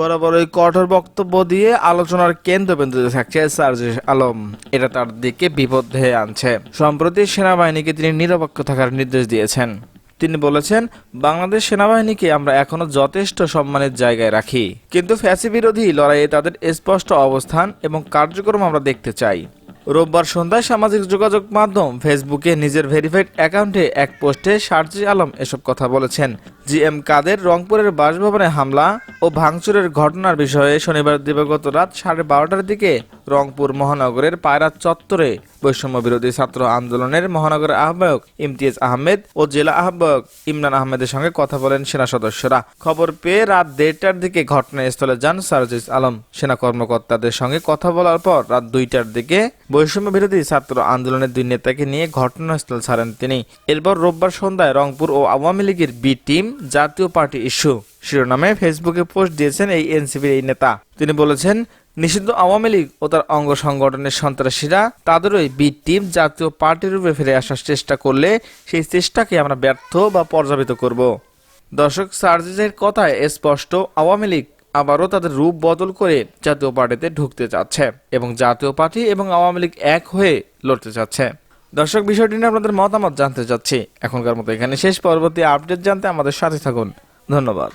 বরাবরই কঠোর বক্তব্য দিয়ে আলোচনার কেন্দ্রবিন্দুতে থাকছে সার্জিস আলম। এটা তার দিকে বিপদ হয়ে আনছে। সম্প্রতি সেনাবাহিনীকে তিনি নিরপেক্ষ থাকার নির্দেশ দিয়েছেন। তিনি বলেছেন, বাংলাদেশ সেনাবাহিনীকে আমরা এখনও যথেষ্ট সম্মানের জায়গায় রাখি। কিন্তু ফ্যাসি বিরোধী লড়াইয়ে তাদের স্পষ্ট অবস্থান এবং কার্যক্রম আমরা দেখতে চাই। রোববার সন্ধ্যায় সামাজিক যোগাযোগ মাধ্যম ফেসবুকে নিজের ভেরিফাইড অ্যাকাউন্টে এক পোস্টে শারজি আলম এসব কথা বলেছেন। জি এম কাদের রংপুরের বাসভবনে হামলা ও ভাঙচুরের ঘটনার বিষয়ে শনিবার দিবাগত রাত সাড়ে বারোটার দিকে রংপুর মহানগরের পায়রা চত্বরে বৈষম্য বিরোধী ছাত্র আন্দোলনের মহানগর আহ্বায়ক ইমতিয়াজ আহমেদ ও জেলা আহ্বায়ক ইমরান আহমেদের সঙ্গে কথা বলেন সেনা সদস্যরা। খবর পেয়ে রাত দেড়টার দিকে ঘটনাস্থলে যান সার্জিস আলম। সেনা কর্মকর্তাদের সঙ্গে কথা বলার পর রাত দুইটার দিকে বৈষম্য বিরোধী ছাত্র আন্দোলনের দুই নেতাকে নিয়ে ঘটনাস্থল ছাড়েন তিনি। এরপর রোববার সন্ধ্যায় রংপুর ও আওয়ামী লীগের B team Jatiya party issue. শিরোনামে ফেসবুকে পোস্ট দিয়েছেন এই এনসিপির এই নেতা। তিনি বলেছেন, নিষিদ্ধ আওয়ামী লীগ ও তার অঙ্গ সংগঠনের সন্ত্রাসীরা তাদেরই বি টিম জাতীয় পার্টির রূপে ফিরে আসার চেষ্টা করলে সেই চেষ্টাকে আমরা ব্যর্থ বা পর্যাপিত করব। দর্শক, সার্জিসের কথায় স্পষ্ট, আওয়ামী লীগ আবারও তাদের রূপ বদল করে জাতীয় পার্টিতে ঢুকতে চাচ্ছে এবং জাতীয় পার্টি এবং আওয়ামী লীগ এক হয়ে লড়তে চাচ্ছে দর্শক, বিষয়টি নিয়ে আপনাদের মতামত জানতে চাচ্ছি। এখনকার মতো এখানে শেষ। পরবর্তী আপডেট জানতে আমাদের সাথে থাকুন। ধন্যবাদ।